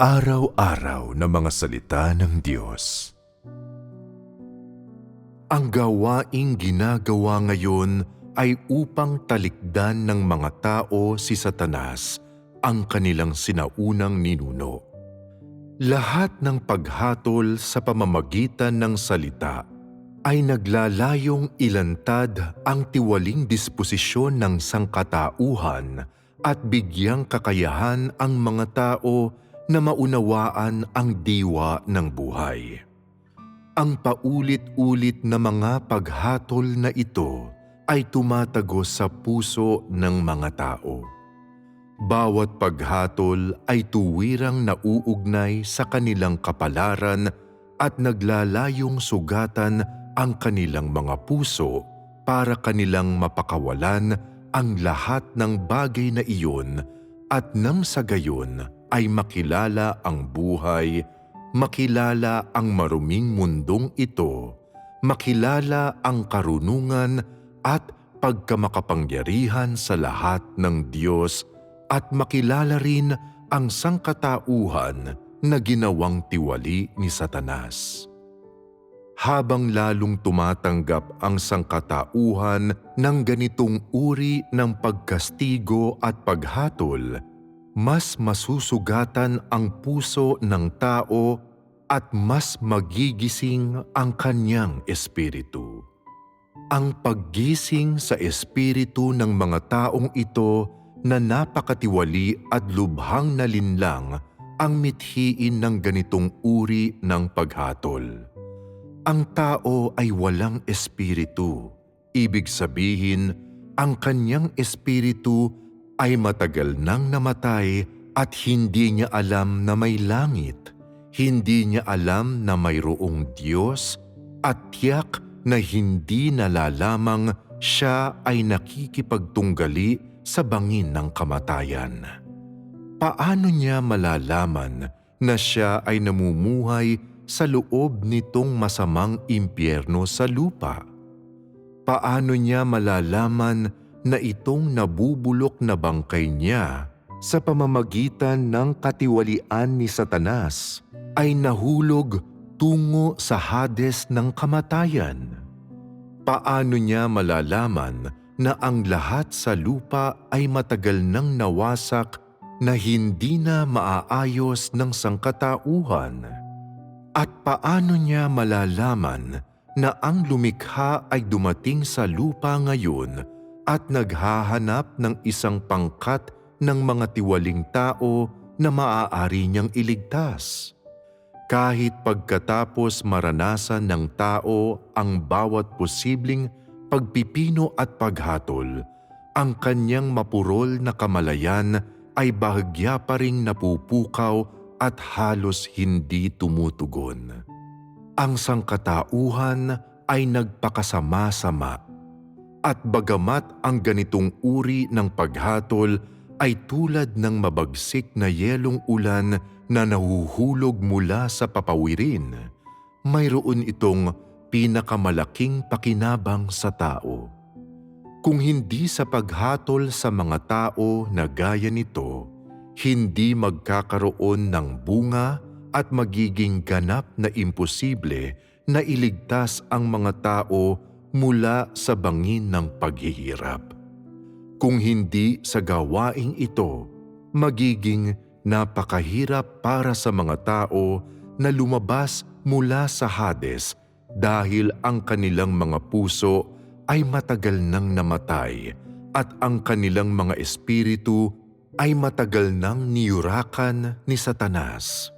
Pang-araw-araw na mga salita ng Diyos. Ang gawaing ginagawa ngayon ay upang talikdan ng mga tao si Satanas, ang kanilang sinaunang ninuno. Lahat ng paghatol sa pamamagitan ng salita ay naglalayong ilantad ang tiwaling disposisyon ng sangkatauhan at bigyang kakayahan ang mga tao na maunawaan ang diwa ng buhay. Ang paulit-ulit na mga paghatol na ito ay tumatagos sa puso ng mga tao. Bawat paghatol ay tuwirang nauugnay sa kanilang kapalaran at naglalayong sugatan ang kanilang mga puso para kanilang mapakawalan ang lahat ng bagay na iyon at nang sa gayon ay makilala ang buhay, makilala ang maruming mundong ito, makilala ang karunungan at pagkamakapangyarihan sa lahat ng Diyos at makilala rin ang sangkatauhan na ginawang tiwali ni Satanas. Habang lalong tumatanggap ang sangkatauhan ng ganitong uri ng pagkastigo at paghatol, mas masusugatan ang puso ng tao at mas magigising ang kanyang espiritu. Ang paggising sa espiritu ng mga taong ito na napakatiwali at lubhang nalinlang ang mithiin ng ganitong uri ng paghatol. Ang tao ay walang espiritu. Ibig sabihin, ang kanyang espiritu ay matagal nang namatay at hindi niya alam na may langit, hindi niya alam na mayroong Diyos at tiyak na hindi nalalamang siya ay nakikipagtunggali sa bangin ng kamatayan. Paano niya malalaman na siya ay namumuhay sa loob nitong masamang impyerno sa lupa? Paano niya malalaman na itong nabubulok na bangkay niya sa pamamagitan ng katiwalian ni Satanas ay nahulog tungo sa Hades ng kamatayan. Paano niya malalaman na ang lahat sa lupa ay matagal nang nawasak na hindi na maaayos ng sangkatauhan? At paano niya malalaman na ang lumikha ay dumating sa lupa ngayon at naghahanap ng isang pangkat ng mga tiwaling tao na maaari niyang iligtas. Kahit pagkatapos maranasan ng tao ang bawat posibleng pagpipino at paghatol, ang kanyang mapurol na kamalayan ay bahagya pa ring napupukaw at halos hindi tumutugon. Ang sangkatauhan ay nagpakasama-sama at bagamat ang ganitong uri ng paghatol ay tulad ng mabagsik na yelong ulan na nahuhulog mula sa papawirin, mayroon itong pinakamalaking pakinabang sa tao. Kung hindi sa paghatol sa mga tao na gaya nito, hindi magkakaroon ng bunga at magiging ganap na imposible na iligtas ang mga tao mula sa bangin ng paghihirap. Kung hindi sa gawaing ito, magiging napakahirap para sa mga tao na lumabas mula sa Hades dahil ang kanilang mga puso ay matagal nang namatay at ang kanilang mga espiritu ay matagal nang niyurakan ni Satanas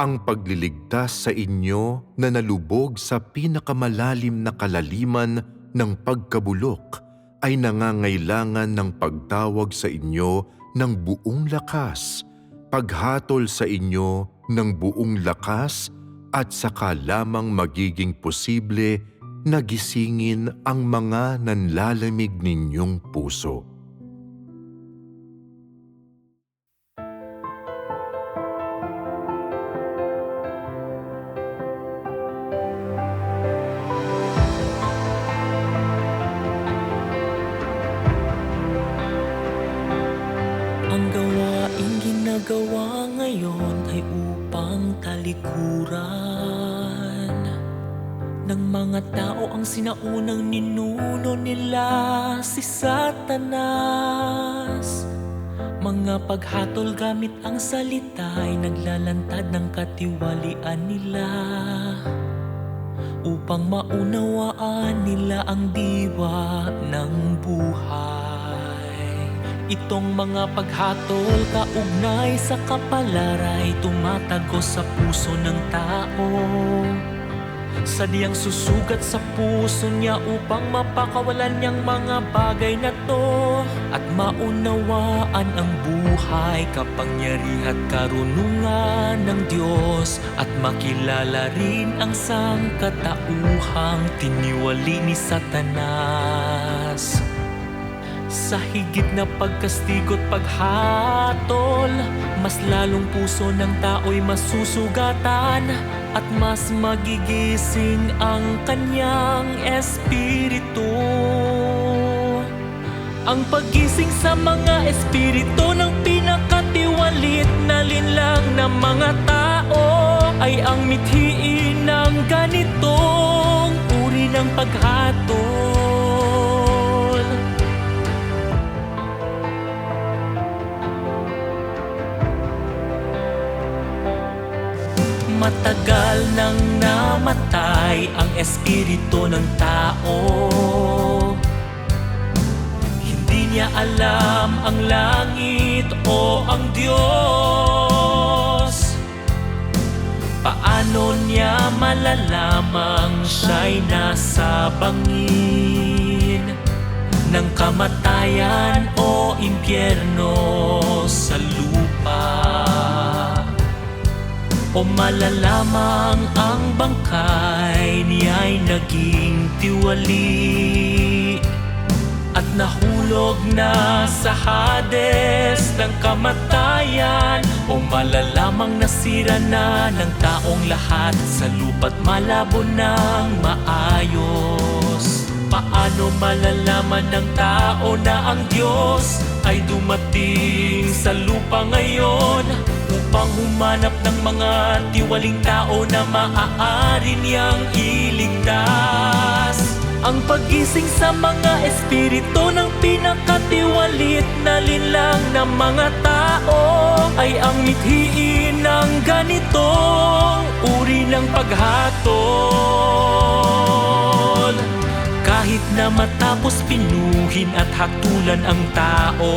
ang pagliligtas sa inyo na nalubog sa pinakamalalim na kalaliman ng pagkabulok ay nangangailangan ng pagtawag sa inyo ng buong lakas, paghatol sa inyo ng buong lakas at saka lamang magiging posible na gisingin ang mga nanlalamig ninyong puso. Gawaing ginagawa gawa ngayon ay upang talikuran. Ng mga tao ang sinaunang ninuno nila si Satanas. Mga paghatol gamit ang salita ay naglalantad ng katiwalian nila. Upang maunawaan nila ang diwa ng buhay Itong mga paghatol kaugnay sa kapalaray Tumatagos sa puso ng tao. Sadyang susugat sa puso niya upang mapakawalan niyang mga bagay na to At maunawaan ang buhay, kapangyari at karunungan ng Diyos At makilala rin ang sangkatauhang tiniwali ni Satanas sa higit na pagkastigo't paghatol. Mas lalong puso ng tao'y masusugatan At mas magigising ang kanyang espiritu. Ang pagising sa mga espiritu ng pinakatiwalit na linlang ng mga tao Ay ang mithiin ng ganitong uri ng paghatol Matagal nang namatay ang espiritu ng tao. Hindi niya alam ang langit o ang Diyos. Paano niya malalamang siya'y nasa bangin Ng kamatayan o impyerno o malalamang ang bangkay niya'y naging tiwali. At nahulog na sa Hades ng kamatayan O malalamang nasira na ng taong lahat Sa lupa't malabo ng maayos. Paano malalaman ng tao na ang Diyos ay dumating sa lupa ngayon upang humanap ng mga tiwaling tao na maaari niyang iligtas. Ang pagising sa mga espiritu ng pinakatiwalit na linlang ng mga tao ay ang mithiin ng ganitong uri ng paghatol. Kahit na matapos pinuhin at hatulan ang tao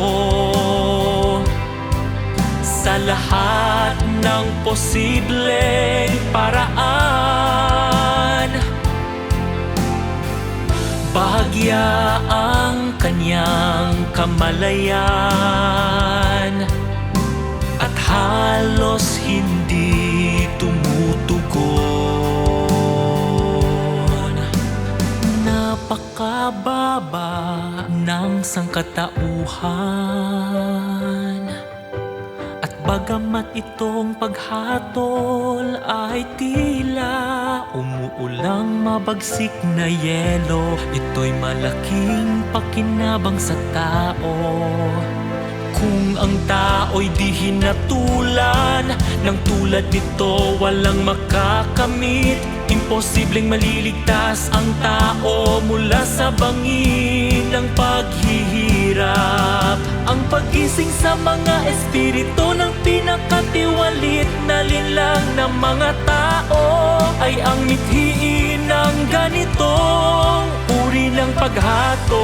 Sa lahat ng posibleng paraan. Bahagya ang kanyang kamalayan. At halos hindi tumutugon. Napakababa ng sangkatauhan. At bagamat itong paghatol ay tila Umuulang mabagsik na yelo Ito'y malaking pakinabang sa tao. Kung ang tao'y di hinatulan Nang tulad nito walang makakamit Imposibleng maliligtas ang tao Mula sa bangin ng paghihirap. Ang pagising sa mga espiritu Ng pinakatiwalit na linlang ng mga tao Ay ang mithiin ng ganitong uri ng paghatol.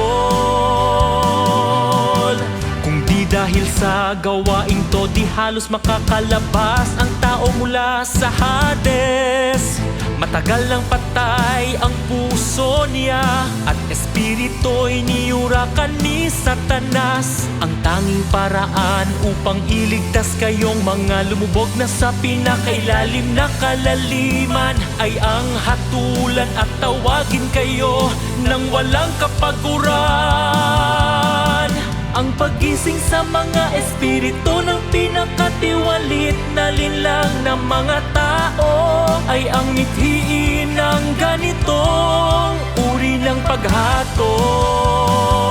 Kung di dahil sa gawain to Di halos makakalabas ang tao mula sa Hades Matagal lang patay ang puso niya At espirito'y niyurakan ni Satanas. Ang tanging paraan upang iligtas kayong mga lumubog na sa pinakailalim na kalaliman Ay ang hatulan at tawagin kayo ng walang kapaguran ang pagising sa mga espiritu ng pinakatiwalit na linlang ng mga tao ay ang mithiin ng ganitong uri ng paghatol.